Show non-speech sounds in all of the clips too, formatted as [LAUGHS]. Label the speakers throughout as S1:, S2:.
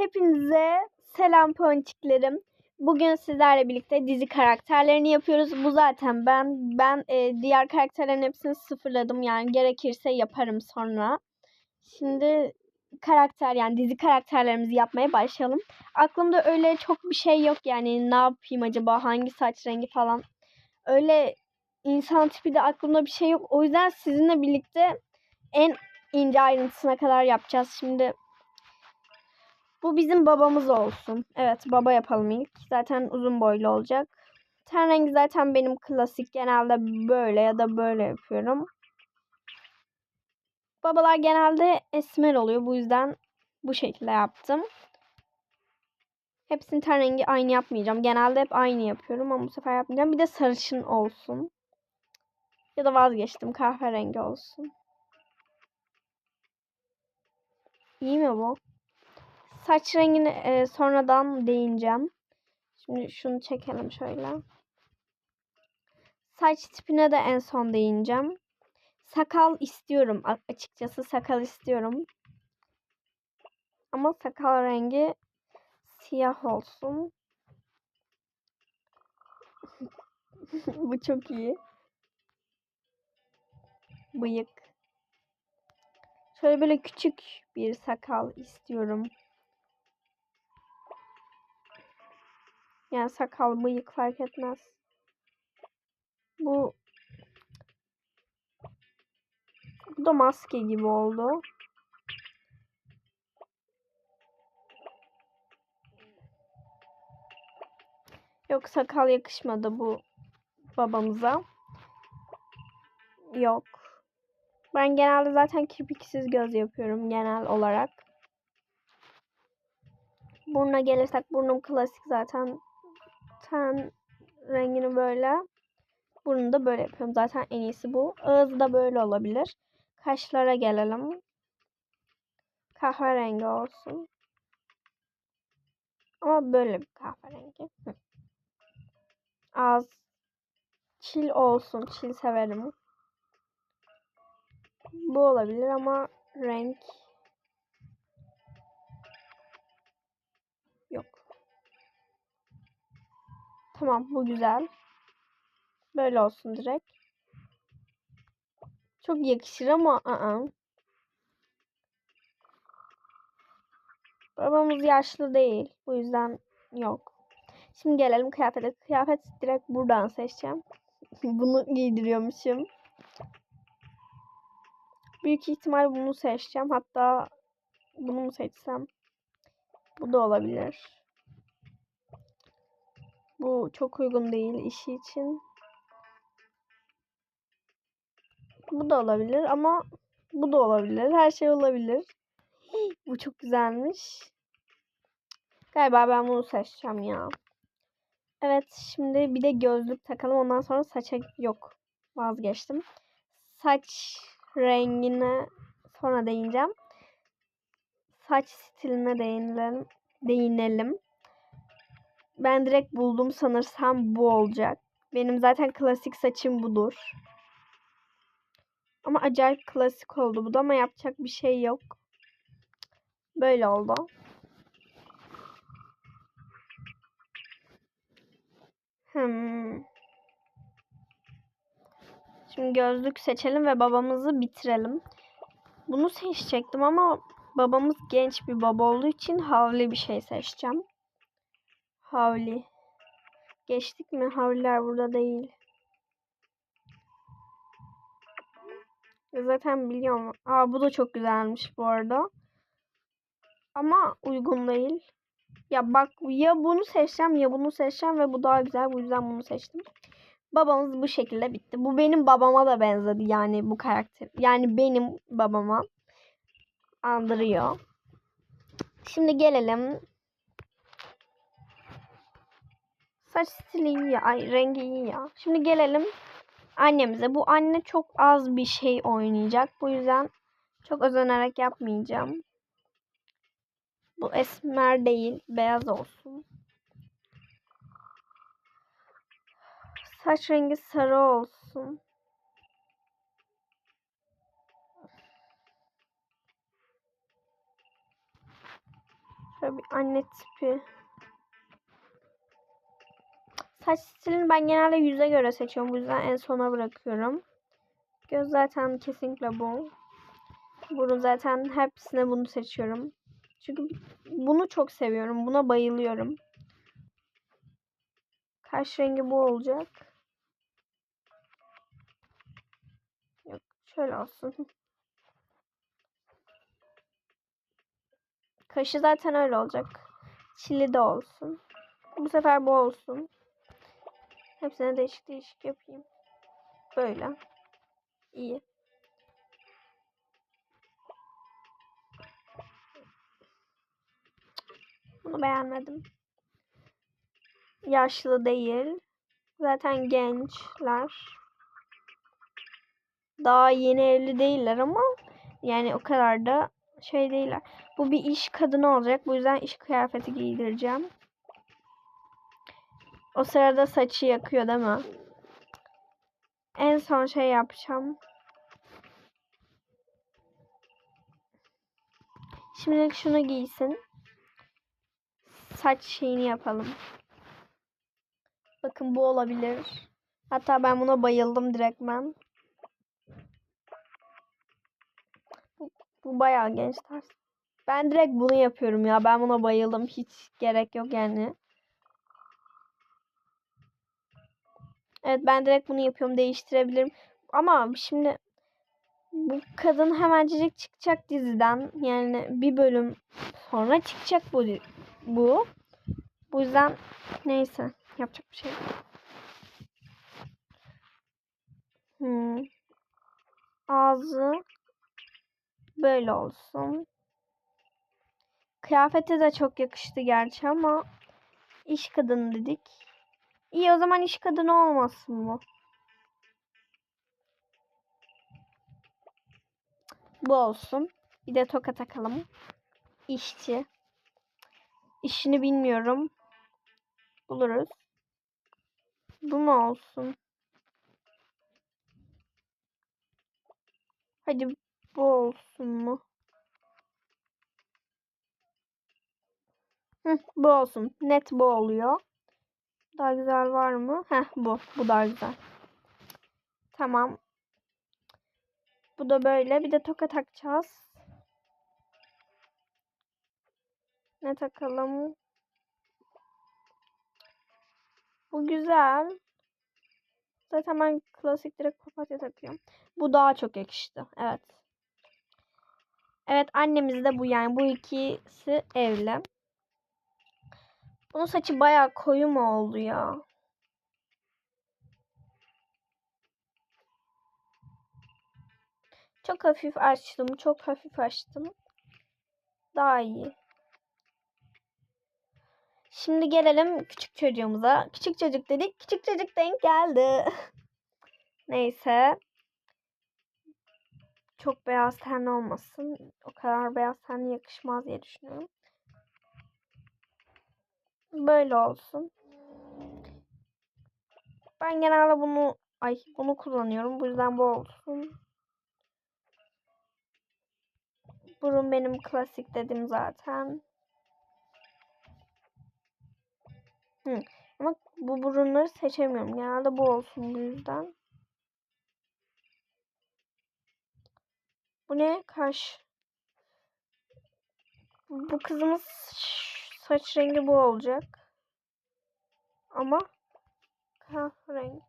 S1: Hepinize selam ponçiklerim. Bugün sizlerle birlikte dizi karakterlerini yapıyoruz. Bu zaten ben. Ben e, diğer karakterlerin hepsini sıfırladım. Yani gerekirse yaparım sonra. Şimdi karakter yani dizi karakterlerimizi yapmaya başlayalım. Aklımda öyle çok bir şey yok yani ne yapayım acaba hangi saç rengi falan. Öyle insan tipi de aklımda bir şey yok. O yüzden sizinle birlikte en ince ayrıntısına kadar yapacağız. Şimdi bu bizim babamız olsun. Evet baba yapalım ilk. Zaten uzun boylu olacak. Ten rengi zaten benim klasik. Genelde böyle ya da böyle yapıyorum. Babalar genelde esmer oluyor. Bu yüzden bu şekilde yaptım. Hepsinin ten rengi aynı yapmayacağım. Genelde hep aynı yapıyorum ama bu sefer yapmayacağım. Bir de sarışın olsun. Ya da vazgeçtim. Kahverengi olsun. İyi mi bu? Saç rengini e, sonradan değineceğim. Şimdi şunu çekelim şöyle. Saç tipine de en son değineceğim. Sakal istiyorum. Açıkçası sakal istiyorum. Ama sakal rengi siyah olsun. [LAUGHS] Bu çok iyi. Bıyık. Şöyle böyle küçük bir sakal istiyorum. Yani sakal, bıyık fark etmez. Bu bu da maske gibi oldu. Yok sakal yakışmadı bu babamıza. Yok. Ben genelde zaten kirpiksiz göz yapıyorum genel olarak. Buruna gelirsek burnum klasik zaten. Ten rengini böyle. Burnu da böyle yapıyorum. Zaten en iyisi bu. Ağzı da böyle olabilir. Kaşlara gelelim. Kahverengi olsun. Ama böyle bir kahverengi. Hı. Ağız çil olsun. Çil severim. Bu olabilir ama renk Tamam bu güzel. Böyle olsun direkt. Çok yakışır ama ı, -ı. Babamız yaşlı değil. Bu yüzden yok. Şimdi gelelim kıyafete. Kıyafet direkt buradan seçeceğim. [LAUGHS] Bunu giydiriyormuşum. Büyük ihtimal bunu seçeceğim. Hatta bunu mu seçsem? Bu da olabilir. Bu çok uygun değil işi için. Bu da olabilir ama bu da olabilir. Her şey olabilir. [GASPS] Bu çok güzelmiş. Galiba ben bunu seçeceğim ya. Evet şimdi bir de gözlük takalım. Ondan sonra saça yok. Vazgeçtim. Saç rengine sonra değineceğim. Saç stiline değinelim. değinelim. Ben direkt buldum sanırsam bu olacak. Benim zaten klasik saçım budur. Ama acayip klasik oldu bu da ama yapacak bir şey yok. Böyle oldu. Hmm. Şimdi gözlük seçelim ve babamızı bitirelim. Bunu seçecektim ama babamız genç bir baba olduğu için havli bir şey seçeceğim. Havli. Geçtik mi? Havliler burada değil. Zaten biliyorum. Aa bu da çok güzelmiş bu arada. Ama uygun değil. Ya bak ya bunu seçeceğim ya bunu seçeceğim ve bu daha güzel. Bu yüzden bunu seçtim. Babamız bu şekilde bitti. Bu benim babama da benzedi yani bu karakter. Yani benim babama andırıyor. Şimdi gelelim. Saç stili ya. Ay rengi iyi ya. Şimdi gelelim annemize. Bu anne çok az bir şey oynayacak. Bu yüzden çok özenerek yapmayacağım. Bu esmer değil. Beyaz olsun. Saç rengi sarı olsun. Şöyle bir anne tipi. Saç stilini ben genelde yüze göre seçiyorum. Bu yüzden en sona bırakıyorum. Göz zaten kesinlikle bu. Burun zaten hepsine bunu seçiyorum. Çünkü bunu çok seviyorum. Buna bayılıyorum. Kaş rengi bu olacak. Yok şöyle olsun. Kaşı zaten öyle olacak. Çili de olsun. Bu sefer bu olsun. Hepsine değişik değişik yapayım. Böyle. İyi. Bunu beğenmedim. Yaşlı değil. Zaten gençler. Daha yeni evli değiller ama yani o kadar da şey değiller. Bu bir iş kadını olacak. Bu yüzden iş kıyafeti giydireceğim. O sırada saçı yakıyor değil mi? En son şey yapacağım. Şimdilik şunu giysin. Saç şeyini yapalım. Bakın bu olabilir. Hatta ben buna bayıldım direktmen. Bu, bu bayağı genç tarz. Ben direkt bunu yapıyorum ya. Ben buna bayıldım. Hiç gerek yok yani. Evet ben direkt bunu yapıyorum. Değiştirebilirim. Ama şimdi bu kadın hemencecik çıkacak diziden. Yani bir bölüm sonra çıkacak bu. Bu. Bu yüzden neyse. Yapacak bir şey. Hmm. Ağzı böyle olsun. Kıyafeti de çok yakıştı gerçi ama iş kadını dedik. İyi o zaman iş kadını olmasın bu. Bu olsun. Bir de toka takalım. İşçi. İşini bilmiyorum. Buluruz. Bu mu olsun? Hadi bu olsun mu? Hı, bu olsun. Net bu oluyor. Daha güzel var mı? Heh bu. Bu daha güzel. Tamam. Bu da böyle. Bir de toka takacağız. Ne takalım? Bu güzel. Zaten ben klasik direkt papatya takıyorum. Bu daha çok yakıştı. Evet. Evet annemiz de bu yani. Bu ikisi evli. Bunun saçı bayağı koyu mu oldu ya? Çok hafif açtım. Çok hafif açtım. Daha iyi. Şimdi gelelim küçük çocuğumuza. Küçük çocuk dedik. Küçük çocuk denk geldi. [LAUGHS] Neyse. Çok beyaz tenli olmasın. O kadar beyaz tenli yakışmaz diye düşünüyorum. Böyle olsun. Ben genelde bunu ay bunu kullanıyorum. Bu yüzden bu olsun. Burun benim klasik dedim zaten. Hı. Ama bu burunları seçemiyorum. Genelde bu olsun bu yüzden. Bu ne? Kaş. Bu kızımız saç rengi bu olacak. Ama kahverengi.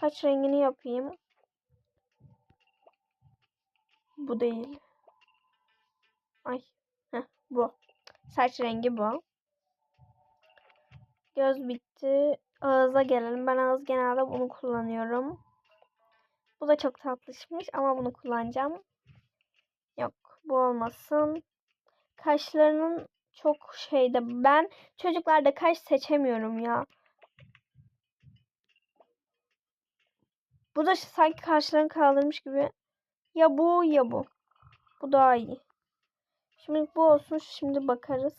S1: Saç rengini yapayım. Bu değil. Ay. Heh, bu. Saç rengi bu. Göz bitti. Ağıza gelelim. Ben ağız genelde bunu kullanıyorum. Bu da çok tatlışmış ama bunu kullanacağım. Yok bu olmasın. Kaşlarının çok şeyde. Ben çocuklarda kaş seçemiyorum ya. Bu da sanki kaşlarını kaldırmış gibi. Ya bu ya bu. Bu daha iyi. Şimdi bu olsun. Şimdi bakarız.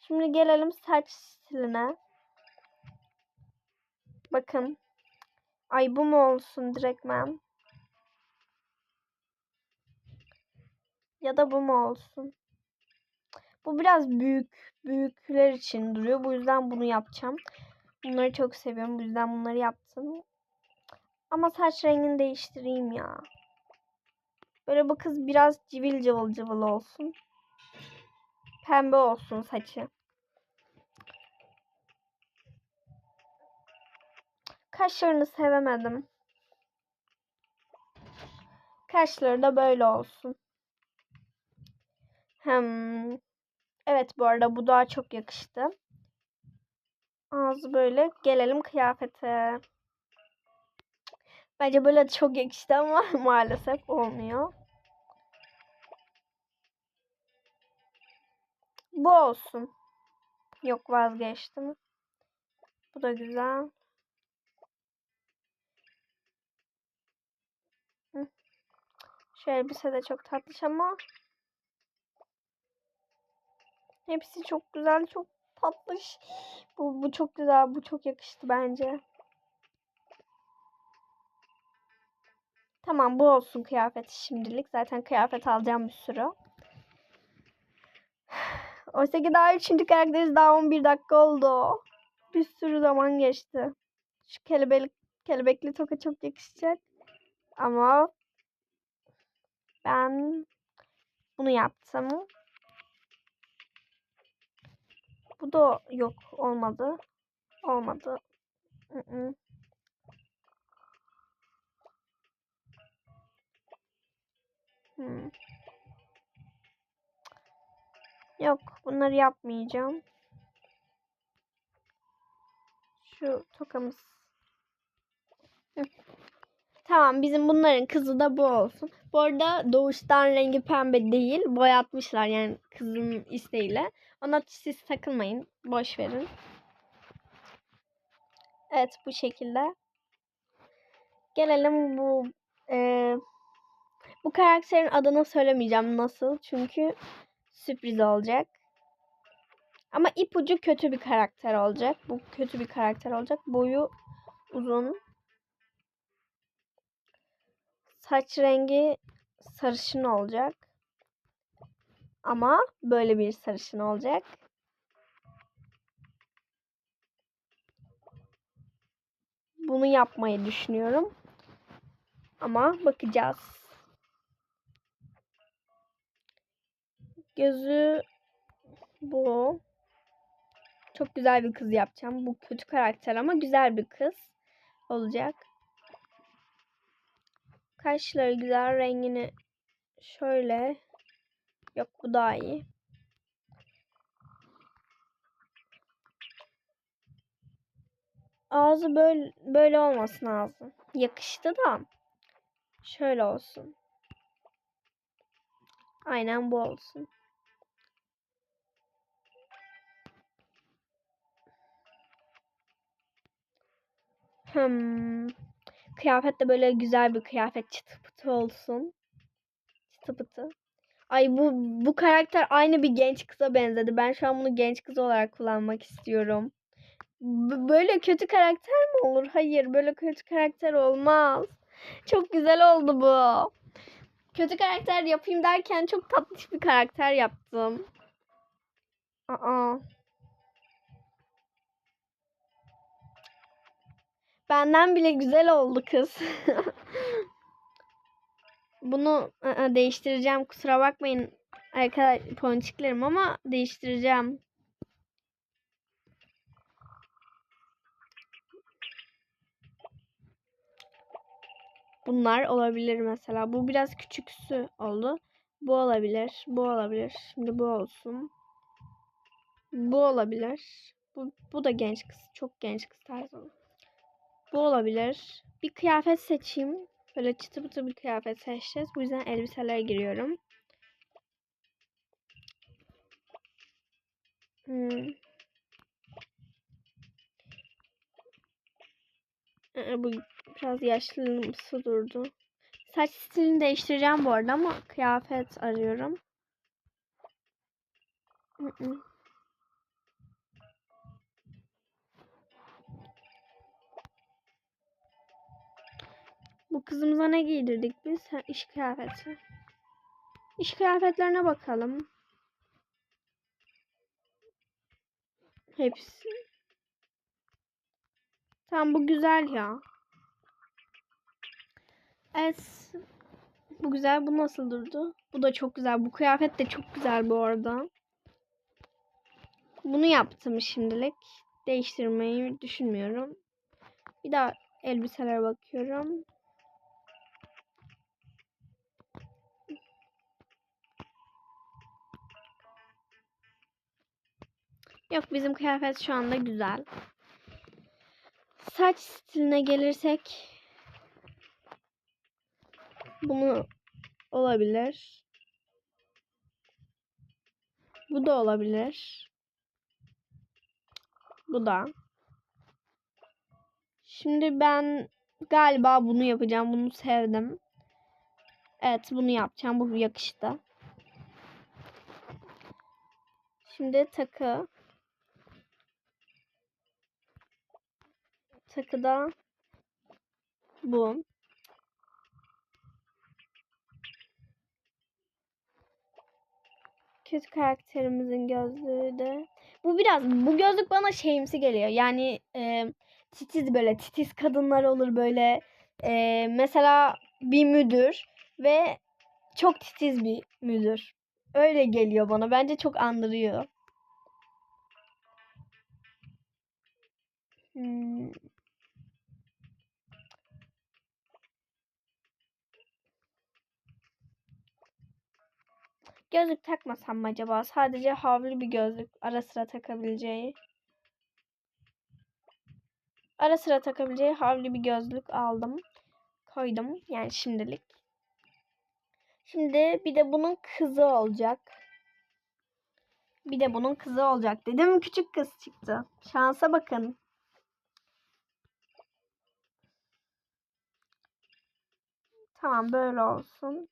S1: Şimdi gelelim saç stiline. Bakın. Ay bu mu olsun direktmen? Ya da bu mu olsun? Bu biraz büyük büyükler için duruyor. Bu yüzden bunu yapacağım. Bunları çok seviyorum. Bu yüzden bunları yaptım. Ama saç rengini değiştireyim ya. Böyle bu kız biraz civil cıvıl cıvıl olsun. Pembe olsun saçı. Kaşlarını sevemedim. Kaşları da böyle olsun. Hem evet bu arada bu daha çok yakıştı. Ağzı böyle. Gelelim kıyafete. Bence böyle çok yakıştı ama [LAUGHS] maalesef olmuyor. Bu olsun. Yok vazgeçtim. Bu da güzel. Şu elbise de çok tatlış ama hepsi çok güzel, çok tatlış. Bu, bu çok güzel, bu çok yakıştı bence. Tamam bu olsun kıyafeti şimdilik. Zaten kıyafet alacağım bir sürü. [SIGHS] Oysa ki daha üçüncü karakteriz daha 11 dakika oldu. Bir sürü zaman geçti. Şu kelebek, kelebekli toka çok yakışacak. Ama ben bunu yaptım. Bu da yok olmadı. Olmadı. Hı. Hmm. Yok bunları yapmayacağım. Şu tokamız. Hı. Tamam bizim bunların kızı da bu olsun. Bu arada doğuştan rengi pembe değil. Boyatmışlar yani kızın isteğiyle. Ona siz takılmayın. Boş verin. Evet bu şekilde. Gelelim bu e, bu karakterin adını söylemeyeceğim nasıl. Çünkü sürpriz olacak. Ama ipucu kötü bir karakter olacak. Bu kötü bir karakter olacak. Boyu uzun. Saç rengi sarışın olacak. Ama böyle bir sarışın olacak. Bunu yapmayı düşünüyorum. Ama bakacağız. Gözü bu. Çok güzel bir kız yapacağım. Bu kötü karakter ama güzel bir kız olacak. Kaşları güzel. Rengini şöyle. Yok bu daha iyi. Ağzı böyle böyle olmasın ağzı. Yakıştı da. Şöyle olsun. Aynen bu olsun. Hmm. Kıyafet de böyle güzel bir kıyafet çıtı pıtı olsun. Çıtı pıtı. Ay bu bu karakter aynı bir genç kıza benzedi. Ben şu an bunu genç kız olarak kullanmak istiyorum. B böyle kötü karakter mi olur? Hayır, böyle kötü karakter olmaz. Çok güzel oldu bu. Kötü karakter yapayım derken çok tatlış bir karakter yaptım. Aa. Benden bile güzel oldu kız. [LAUGHS] Bunu ı-ı, değiştireceğim. Kusura bakmayın arkadaşlar ponçiklerim ama değiştireceğim. Bunlar olabilir mesela. Bu biraz küçüksü oldu. Bu olabilir. Bu olabilir. Şimdi bu olsun. Bu olabilir. Bu, bu da genç kız. Çok genç kız tarzı. Bu olabilir. Bir kıyafet seçeyim. Böyle çıtı pıtı bir kıyafet seçeceğiz. Bu yüzden elbiselere giriyorum. Hmm. Ee, bu biraz yaşlımsı durdu. Saç stilini değiştireceğim bu arada ama kıyafet arıyorum. Bu kızımıza ne giydirdik biz? Ha, iş kıyafeti. İş kıyafetlerine bakalım. Hepsi. Tamam bu güzel ya. Evet. Bu güzel. Bu nasıl durdu? Bu da çok güzel. Bu kıyafet de çok güzel bu arada. Bunu yaptım şimdilik. Değiştirmeyi düşünmüyorum. Bir daha elbiselere bakıyorum. Yok bizim kıyafet şu anda güzel. Saç stiline gelirsek bunu olabilir. Bu da olabilir. Bu da. Şimdi ben galiba bunu yapacağım. Bunu sevdim. Evet bunu yapacağım. Bu yakıştı. Şimdi takı. Takıda bu. Kötü karakterimizin gözlüğü de. Bu biraz bu gözlük bana şeyimsi geliyor. Yani e, titiz böyle titiz kadınlar olur böyle. E, mesela bir müdür ve çok titiz bir müdür. Öyle geliyor bana. Bence çok andırıyor. Hmm. Gözlük takmasam mı acaba? Sadece havlu bir gözlük ara sıra takabileceği. Ara sıra takabileceği havlu bir gözlük aldım. Koydum yani şimdilik. Şimdi bir de bunun kızı olacak. Bir de bunun kızı olacak. Dedim küçük kız çıktı. Şansa bakın. Tamam böyle olsun.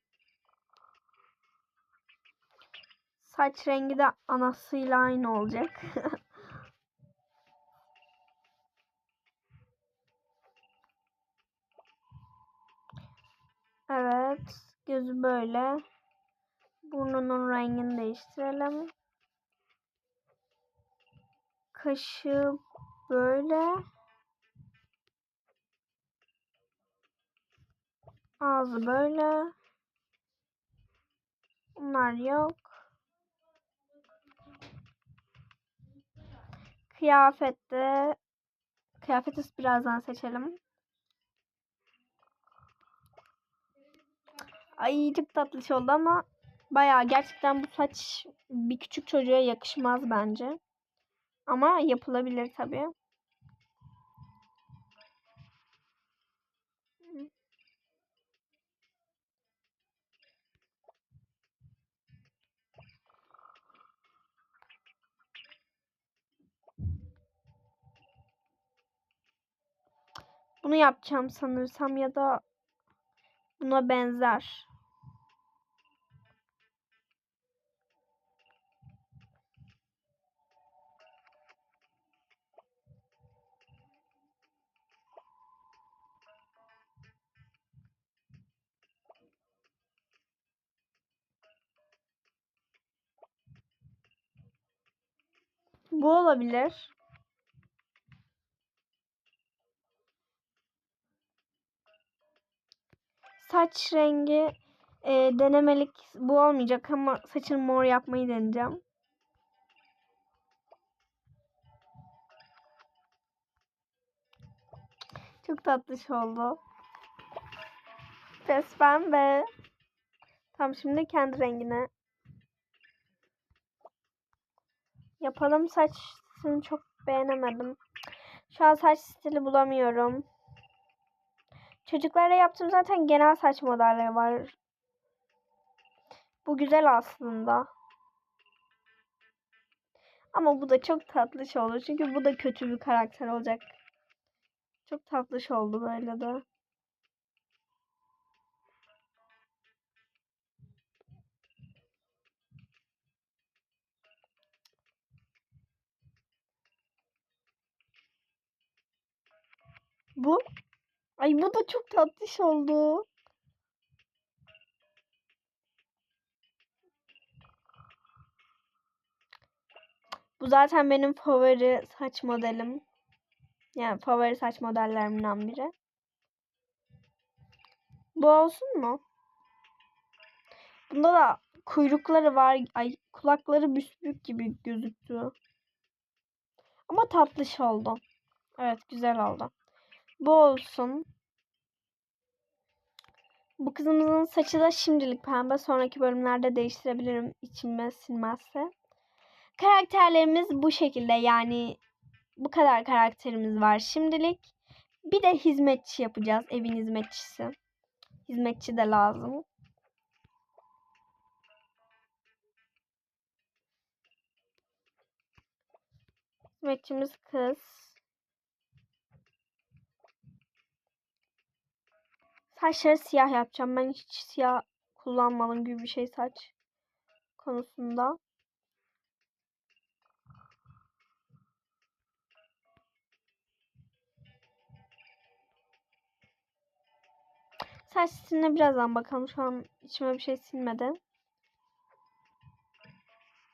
S1: Saç rengi de anasıyla aynı olacak. [LAUGHS] evet. Gözü böyle. Burnunun rengini değiştirelim. Kaşı böyle. Ağzı böyle. Bunlar yok. Kıyafette kıyafeti birazdan seçelim. Ay çok tatlış oldu ama bayağı gerçekten bu saç bir küçük çocuğa yakışmaz bence. Ama yapılabilir tabii. Bunu yapacağım sanırsam ya da buna benzer. Bu olabilir. Saç rengi e, denemelik bu olmayacak ama saçını mor yapmayı deneyeceğim. Çok tatlış oldu. Pes pembe. Tam şimdi kendi rengine yapalım. Saçını çok beğenemedim. Şu an saç stili bulamıyorum. Çocuklara yaptığım zaten genel saç modelleri var. Bu güzel aslında. Ama bu da çok tatlış oldu. Çünkü bu da kötü bir karakter olacak. Çok tatlış oldu böyle de. Bu. Ay bu da çok tatlış oldu. Bu zaten benim favori saç modelim. Yani favori saç modellerimden biri. Bu olsun mu? Bunda da kuyrukları var. Ay kulakları büsbük gibi gözüktü. Ama tatlış oldu. Evet güzel oldu. Bu olsun. Bu kızımızın saçı da şimdilik pembe. Sonraki bölümlerde değiştirebilirim içime sinmezse. Karakterlerimiz bu şekilde yani bu kadar karakterimiz var şimdilik. Bir de hizmetçi yapacağız. Evin hizmetçisi. Hizmetçi de lazım. Hizmetçimiz kız. Saçları siyah yapacağım. Ben hiç siyah kullanmadım gibi bir şey saç konusunda. Saç stiline birazdan bakalım. Şu an içime bir şey sinmedi.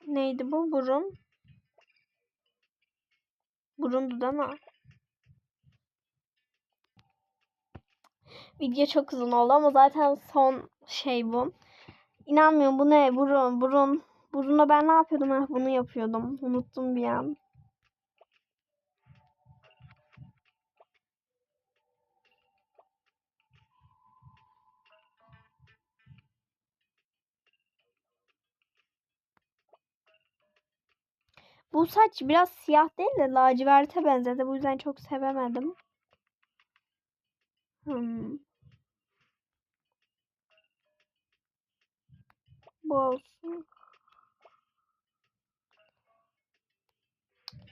S1: Neydi bu? Burun. Burundu değil mi? Video çok uzun oldu ama zaten son şey bu. İnanmıyorum bu ne? Burun, burun. Burunda ben ne yapıyordum? Heh, bunu yapıyordum. Unuttum bir an. Bu saç biraz siyah değil de laciverte benzedi. Bu yüzden çok sevemedim. Hmm. Bu olsun.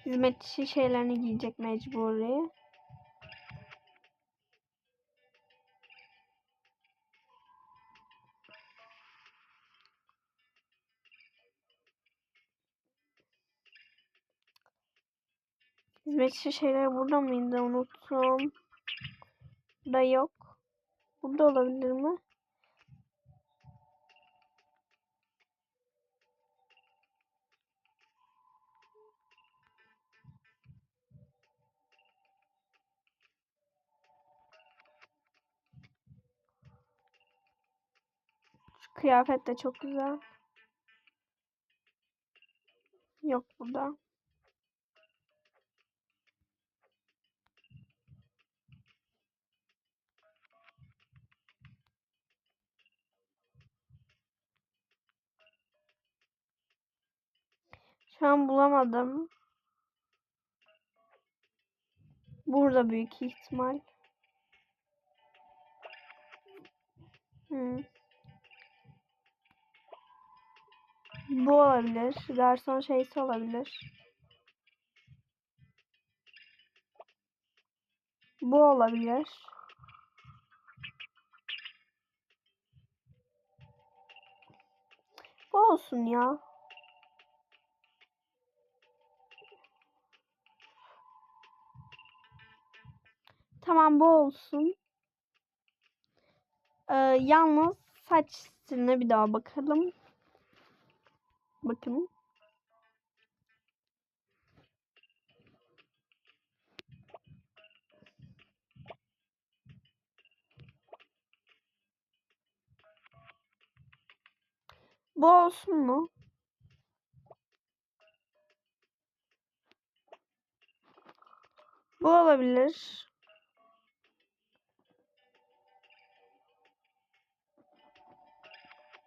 S1: Hizmetçi şeylerini giyecek mecburi. Hizmetçi şeyler burada mıydı? Unuttum. Burada yok. Burada olabilir mi? Kıyafet de çok güzel. Yok burada. Şu an bulamadım. Burada büyük ihtimal. Hmm. Bu olabilir. Garson şeysi olabilir. Bu olabilir. Bu olsun ya. Tamam bu olsun. Ee, yalnız saç stiline bir daha bakalım. Bakın. Bu olsun mu? Bu olabilir.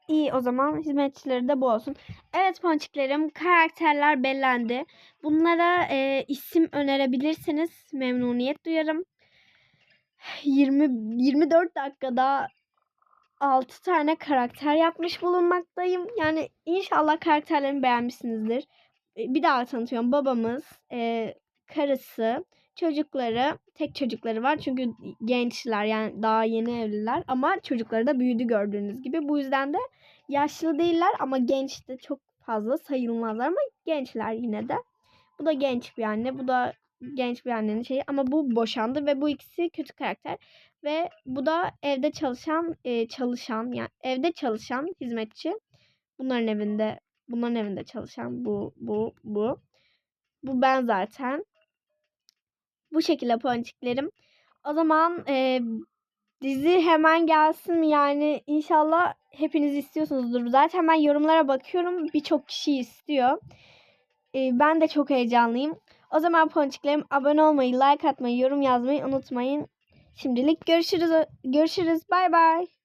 S1: İyi o zaman hizmetçileri de bu olsun. Evet ponçiklerim karakterler bellendi. Bunlara e, isim önerebilirsiniz. Memnuniyet duyarım. 20 24 dakikada 6 tane karakter yapmış bulunmaktayım. Yani inşallah karakterlerimi beğenmişsinizdir. E, Bir daha tanıtıyorum. Babamız, e, karısı, çocukları, tek çocukları var. Çünkü gençler yani daha yeni evliler. Ama çocukları da büyüdü gördüğünüz gibi. Bu yüzden de yaşlı değiller ama genç de çok fazla sayılmazlar ama gençler yine de. Bu da genç bir anne. Bu da genç bir annenin şeyi ama bu boşandı ve bu ikisi kötü karakter ve bu da evde çalışan e, çalışan yani evde çalışan hizmetçi bunların evinde bunların evinde çalışan bu bu bu Bu ben zaten. Bu şekilde ponçiklerim. O zaman e, dizi hemen gelsin? Yani inşallah hepiniz istiyorsunuzdur. Zaten ben yorumlara bakıyorum. Birçok kişi istiyor. E, ben de çok heyecanlıyım. O zaman ponçiklerim abone olmayı, like atmayı, yorum yazmayı unutmayın. Şimdilik görüşürüz. Görüşürüz. Bay bay.